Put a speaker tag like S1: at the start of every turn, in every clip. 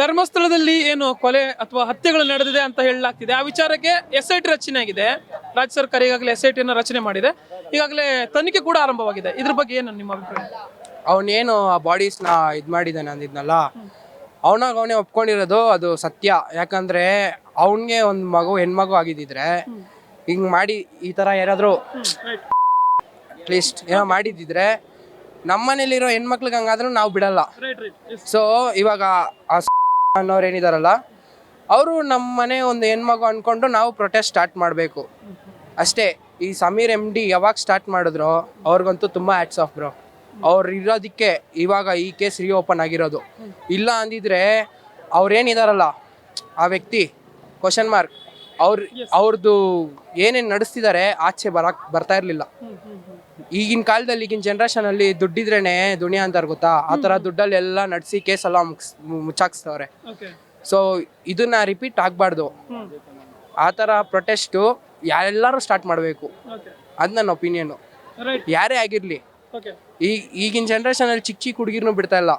S1: ಧರ್ಮಸ್ಥಳದಲ್ಲಿ ಏನು ಕೊಲೆ ಅಥವಾ ಹತ್ಯೆಗಳು ನಡೆದಿದೆ ಅಂತ ಹೇಳಲಾಗ್ತಿದೆ. ಆ ವಿಚಾರಕ್ಕೆ ಎಸ್ ಐ ಟಿ ರಚನೆ ಆಗಿದೆ. ರಾಜ್ಯ ಸರ್ಕಾರ ಈಗಾಗಲೇ ಎಸ್ ಐ ಟಿಯನ್ನು ರಚನೆ ಮಾಡಿದೆ. ಈಗಾಗಲೇ ತನಿಖೆ ಕೂಡ ಆರಂಭವಾಗಿದೆ. ಇದ್ರ ಬಗ್ಗೆ ಏನು ನಿಮ್ಮ ಅಭಿಪ್ರಾಯ?
S2: ಅವನೇನು ಆ ಬಾಡೀಸ್ನ ಇದು ಮಾಡಿದ್ದಾನೆ ಅಂದಿದ್ನಲ್ಲ ಅವನಾಗ ಅವನೇ ಒಪ್ಕೊಂಡಿರೋದು ಅದು ಸತ್ಯ. ಯಾಕಂದ್ರೆ ಅವನಿಗೆ ಒಂದು ಮಗು ಹೆಣ್ಮಗು ಆಗಿದ್ದಿದ್ರೆ ಹಿಂಗ್ ಮಾಡಿ ಈ ತರ ಯಾರಾದ್ರೂ ಅಟ್ಲೀಸ್ಟ್ ಏನೋ ಮಾಡಿದ್ದಿದ್ರೆ ನಮ್ಮನೇಲಿರೋ ಹೆಣ್ಮಕ್ಳಿಗೆ ಹಂಗಾದ್ರೂ ನಾವು ಬಿಡಲ್ಲ. ಸೊ ಇವಾಗ ಆ ಅನ್ನೋರು ಏನಿದಾರಲ್ಲ ಅವರು ನಮ್ಮ ಮನೆ ಒಂದು ಹೆಣ್ಮಗು ಅಂದ್ಕೊಂಡು ನಾವು ಪ್ರೊಟೆಸ್ಟ್ ಸ್ಟಾರ್ಟ್ ಮಾಡಬೇಕು. ಅಷ್ಟೇ, ಈ ಸಮೀರ್ ಎಂ ಡಿ ಯಾವಾಗ ಸ್ಟಾರ್ಟ್ ಮಾಡಿದ್ರು, ಅವ್ರಿಗಂತೂ ತುಂಬ ಆ್ಯಟ್ಸ್ ಆಫ್ ಬ್ರೋ ಅವ್ರು ಇರೋದಕ್ಕೆ ಇವಾಗ ಈ ಕೇಸ್ ರೀಓಪನ್ ಆಗಿರೋದು. ಇಲ್ಲ ಅಂದಿದ್ರೆ ಅವ್ರೇನಿದಾರಲ್ಲ, ಆ ವ್ಯಕ್ತಿ ಕ್ವಶನ್ ಮಾರ್ಕ್ ಅವ್ರ ಅವ್ರದ್ದು ಏನೇನು ನಡೆಸ್ತಿದ್ದಾರೆ ಆಚೆ ಬರಕ್ ಬರ್ತಾ ಇರಲಿಲ್ಲ. ಈಗಿನ ಕಾಲದಲ್ಲಿ ಈಗಿನ ಜನ್ರೇಷನಲ್ಲಿ ದುಡ್ಡಿದ್ರೇನೆ ದುನಿಯಾ ಅಂತಾರೆ ಗೊತ್ತಾ? ಆ ಥರ ದುಡ್ಡಲ್ಲಿ ಎಲ್ಲ ನಡೆಸಿ ಕೇಸೆಲ್ಲ ಮುಗ್ಸ್ ಮುಚ್ಚಾಕ್ಸ್ತವ್ರೆ. ಸೊ ಇದನ್ನ ರಿಪೀಟ್ ಆಗಬಾರ್ದು. ಆ ಥರ ಪ್ರೊಟೆಸ್ಟು ಎಲ್ಲರೂ ಸ್ಟಾರ್ಟ್ ಮಾಡಬೇಕು. ಅದು ನನ್ನ ಒಪಿನಿಯನು ಯಾರೇ ಆಗಿರಲಿ. ಈ ಈಗಿನ ಜನ್ರೇಷನಲ್ಲಿ ಚಿಕ್ಕ ಚಿಕ್ಕ ಹುಡುಗಿರ್ನು ಬಿಡ್ತಾ ಇಲ್ಲ.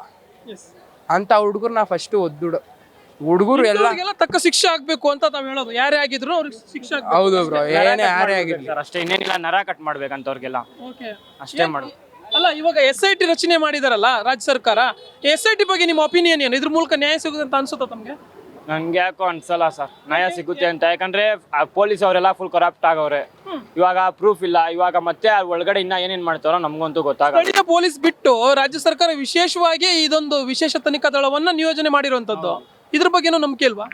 S2: ಅಂತ ಹುಡುಗರ್ನ ಫಸ್ಟು ಒದ್ದುಡು. ಹುಡುಗರು ಎಲ್ಲ
S1: ಎಲ್ಲ ತಕ್ಕ ಶಿಕ್ಷೆ ಆಗ್ಬೇಕು ಅಂತ ತಾವ್ ಹೇಳೋದು. ಯಾರೇ ಆಗಿದ್ರು ಅವ್ರಿಗೆ ಶಿಕ್ಷೆ ಆಗ್ಬೇಕು.
S2: ಹೌದು ಬ್ರೋ. ಏನೇ ಯಾರೇ ಆಗಿರ್ಲಿ.
S3: ಸರ್ ಅಷ್ಟೇ. ಇನ್ನೇನಿಲ್ಲ ನರ ಕಟ್ ಮಾಡ್ಬೇಕಂತವ್ರಿಗೆಲ್ಲ.
S1: ಓಕೆ
S3: ಅಷ್ಟೇ ಮಾಡು
S1: ಅಲ್ಲ ಇವಾಗ ಎಸ್ ಐ ಟಿ ರಚನೆ ಮಾಡಿದಾರಲ್ಲ ರಾಜ್ಯ ಸರ್ಕಾರ ಎಸ್ ಐ ಟಿ ಬಗ್ಗೆ ನಿಮ್ಮ ಒಪಿನಿಯನ್ ಏನು? ಇದ್ರ ಮೂಲಕ ನ್ಯಾಯ ಸಿಗುತ್ತೆ ಅಂತ ಅನ್ಸುತ್ತಾ ತಮಗೆ?
S3: ನನ್ಗೆ ಯಾಕೋ ಅನ್ಸಲ್ಲ ಸರ್. ನ್ಯಾಯ ಸಿಗುತ್ತೆ ಅಂತ. ಯಾಕಂದ್ರೆ ಪೊಲೀಸ್ ಅವರೆಲ್ಲ ಫುಲ್ ಕರಪ್ಟ್ ಆಗವ್ರೆ. ಇವಾಗ ಪ್ರೂಫ್ ಇಲ್ಲ. ಇವಾಗ ಮತ್ತೆ ಆ ಒಳಗಡೆ ಇನ್ನ ಏನೇನ್ ಮಾಡ್ತಾರೋ ನಮ್ಗಂತೂ ಗೊತ್ತಾಗಲ್ಲ.
S1: ಸ್ಥಳೀಯ ಪೊಲೀಸ್ ಬಿಟ್ಟು ರಾಜ್ಯ ಸರ್ಕಾರ ವಿಶೇಷವಾಗಿ ಇದೊಂದು ವಿಶೇಷ ತನಿಖಾ ದಳವನ್ನ ನಿಯೋಜನೆ ಮಾಡಿರುವಂತದ್ದು ಇದ್ರ ಬಗ್ಗೆನೂ ನಂಬಿಕೆ ಇಲ್ವಾ?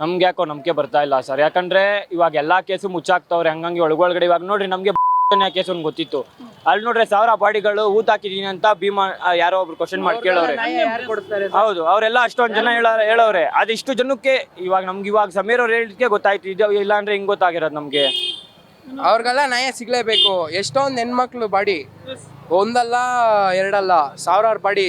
S3: ನಮ್ಗೆ ಯಾಕೋ ನಂಬಿಕೆ ಬರ್ತಾ ಇಲ್ಲ ಸರ್. ಯಾಕಂದ್ರೆ ಇವಾಗ ಎಲ್ಲಾ ಕೇಸು ಮುಚ್ಚಾಕ್ತವ್ರೆ ಹಂಗಂಗೆ ಒಳಗೊಳಗಡೆ ಇವಾಗ ನೋಡ್ರಿ ನಮ್ಗೆ ಕೇಸ್ ಒಂದು ಗೊತ್ತಿತ್ತು. ಅಲ್ಲಿ ನೋಡ್ರಿ ಸಾವಿರ ಬಾಡಿಗಳು ಊತ ಹಾಕಿದೀನಿ ಅಂತ ಭೀಮಾ ಯಾರೋ ಒಬ್ರು ಕ್ವಶನ್ ಮಾಡಿ ಕೇಳೋರೆ ಹೌದು ಅವರೆಲ್ಲ ಅಷ್ಟೊಂದ್ ಜನ ಹೇಳವ್ರೆ. ಹೇಳೋರೆ ಅದಿಷ್ಟು ಜನಕ್ಕೆ ಇವಾಗ ನಮ್ಗೆ ಇವಾಗ ಸಮೀರ್ ಅವ್ರು ಹೇಳಿದ್ಕೆ ಗೊತ್ತಾಯ್ತು. ಇದು ಇಲ್ಲ ಅಂದ್ರೆ ಹಿಂಗ್ ಗೊತ್ತಾಗಿರೋದು ನಮ್ಗೆ.
S2: ಅವ್ರಿಗೆಲ್ಲ ನ್ಯಾಯ ಸಿಗ್ಲೇಬೇಕು. ಎಷ್ಟೊಂದು ಹೆಣ್ಮಕ್ಳು ಬಾಡಿ. ಒಂದಲ್ಲ ಎರಡಲ್ಲ ಸಾವಿರಾರು ಬಾಡಿ.